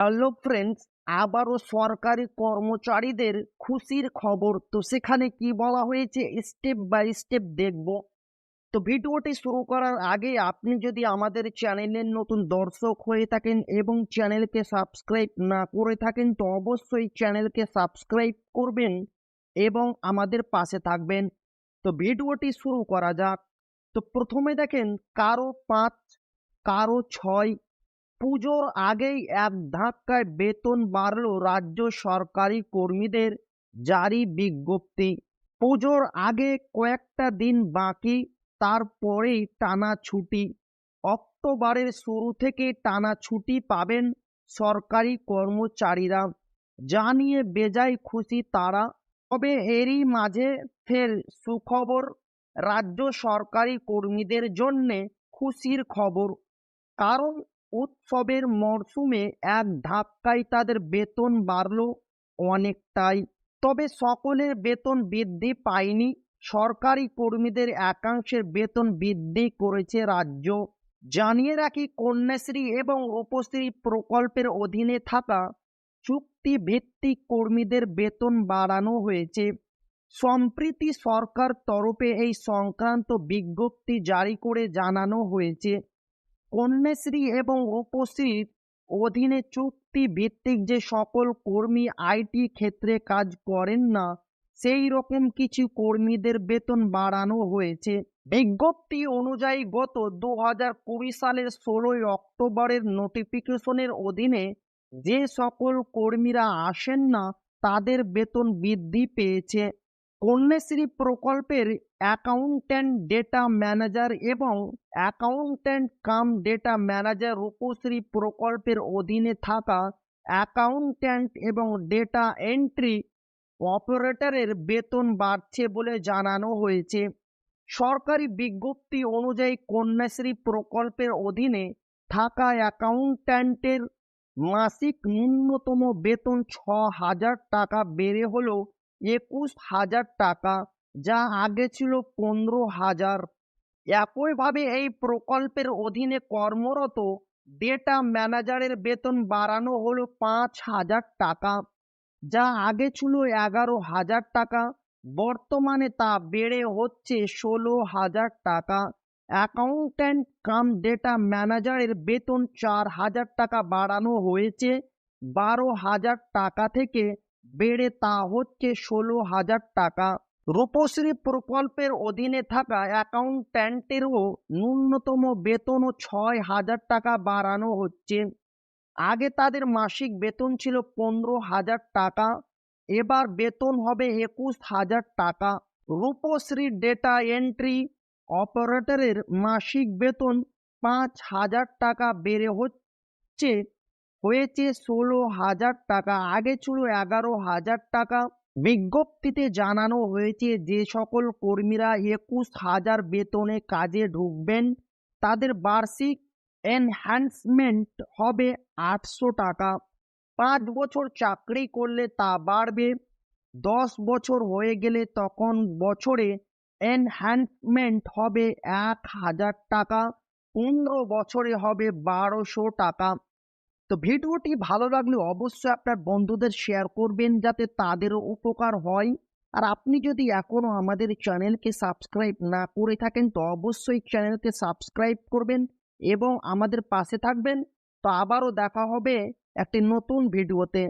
Hello friends আবারও সরকারি কর্মচারীদের খুশির খবর। তো সেখানে কি বলা হয়েছে? স্টেপ বাই স্টেপ দেখব। তো ভিডিওটি শুরু করার আগে আপনি যদি আমাদের চ্যানেলের নতুন দর্শক হয়ে থাকেন এবং চ্যানেলকে সাবস্ক্রাইব না করে থাকেন, তো অবশ্যই চ্যানেলকে সাবস্ক্রাইব করবেন এবং আমাদের পাশে থাকবেন। তো ভিডিওটি শুরু করা যাক। তো প্রথমে দেখেন, কারও পাঁচ, কারও ছয় পুজোর আগেই এক ধাক্কায় বেতন বাড়ল রাজ্য সরকারি কর্মীদের, জারি বিজ্ঞপ্তি। পুজোর আগে কয়েকটা দিন বাকি, তারপরেই টানা ছুটি। অক্টোবরের শুরু থেকে টানা ছুটি পাবেন সরকারি কর্মচারীরা। যা নিয়ে বেজায় খুশি তারা। তবে এরই মাঝে ফের সুখবর, রাজ্য সরকারি কর্মীদের জন্যে খুশির খবর। কারণ উৎসবের মরশুমে এক ধাক্কায় তাদের বেতন বাড়ল অনেকটাই। তবে সকলের বেতন বৃদ্ধি পায়নি। সরকারি কর্মীদের একাংশের বেতন বৃদ্ধি করেছে রাজ্য। জানিয়ে রাখি, কন্যাশ্রী এবং রূপশ্রী প্রকল্পের অধীনে থাকা চুক্তি ভিত্তিক কর্মীদের বেতন বাড়ানো হয়েছে। সম্প্রীতি সরকার তরফে এই সংক্রান্ত বিজ্ঞপ্তি জারি করে জানানো হয়েছে। কন্যাশ্রী এবং রূপশ্রীর অধীনে চুক্তি ভিত্তিক যে সকল কর্মী আইটি ক্ষেত্রে কাজ করেন না, সেই রকম কিছু কর্মীদের বেতন বাড়ানো হয়েছে। বিজ্ঞপ্তি অনুযায়ী গত দু হাজার কুড়ি সালের ষোলোই অক্টোবরের নোটিফিকেশনের অধীনে যে সকল কর্মীরা আসেন না, তাদের বেতন বৃদ্ধি পেয়েছে। কন্যাশ্রী প্রকল্পের অ্যাকাউন্ট্যান্ট ডেটা ম্যানেজার এবং accountant cum data manager Rupashree প্রকল্পের অধীনে থাকা অ্যাকাউন্ট্যান্ট এবং ডেটা এন্ট্রি অপারেটরের বেতন বাড়ছে বলে জানানো হয়েছে। সরকারি বিজ্ঞপ্তি অনুযায়ী কন্যাশ্রী প্রকল্পের অধীনে থাকা অ্যাকাউন্ট্যান্টের মাসিক ন্যূনতম বেতন ছ হাজার টাকা, বেড়ে হলো একুশ হাজার টাকা। যা আগে ছিল পনেরো হাজার। একইভাবে এই প্রকল্পের অধীনে কর্মরত ডেটা ম্যানেজারের বেতন বাড়ানো হলো পাঁচ হাজার টাকা, যা আগে ছিল এগারো হাজার টাকা, বর্তমানে তা বেড়ে হচ্ছে ষোলো হাজার টাকা। অ্যাকাউন্ট্যান্ট কাম ডেটা ম্যানেজারের বেতন চার হাজার টাকা বাড়ানো হয়েছে, বারো হাজার টাকা থেকে বেড়ে তা হচ্ছে ষোলো হাজার টাকা। রূপশ্রী প্রকল্পের অধীনে থাকা অ্যাকাউন্ট্যান্টেরও ন্যূনতম বেতনও ছয় হাজার টাকা বাড়ানো হচ্ছে। আগে তাদের মাসিক বেতন ছিল পনেরো হাজার টাকা, এবার বেতন হবে একুশ হাজার টাকা। রূপশ্রী ডেটা এন্ট্রি অপারেটরের মাসিক বেতন পাঁচ হাজার টাকা বেড়ে হচ্ছে, হয়েছে ষোলো হাজার টাকা, আগে ছিল এগারো হাজার টাকা। বিজ্ঞপ্তিতে জানানো হয়েছে যে সকল কর্মীরা একুশ হাজার বেতনে কাজে ঢুকবেন। তাদের বার্ষিক এনহ্যান্সমেন্ট হবে আটশো টাকা। পাঁচ বছর চাকরি করলে তা বাড়বে। দশ বছর হয়ে গেলে তখন বছরে এনহ্যান্সমেন্ট হবে এক হাজার টাকা। পনেরো বছরে হবে বারোশো টাকা। তো ভিডিওটি ভালো লাগলে অবশ্যই আপনার বন্ধুদের শেয়ার করবেন যাতে তাদেরও উপকার হয়। আর আপনি যদি এখনও আমাদের চ্যানেলকে সাবস্ক্রাইব না করে থাকেন, তো অবশ্যই চ্যানেলকে সাবস্ক্রাইব করবেন এবং আমাদের পাশে থাকবেন। তো আবারও দেখা হবে একটি নতুন ভিডিওতে।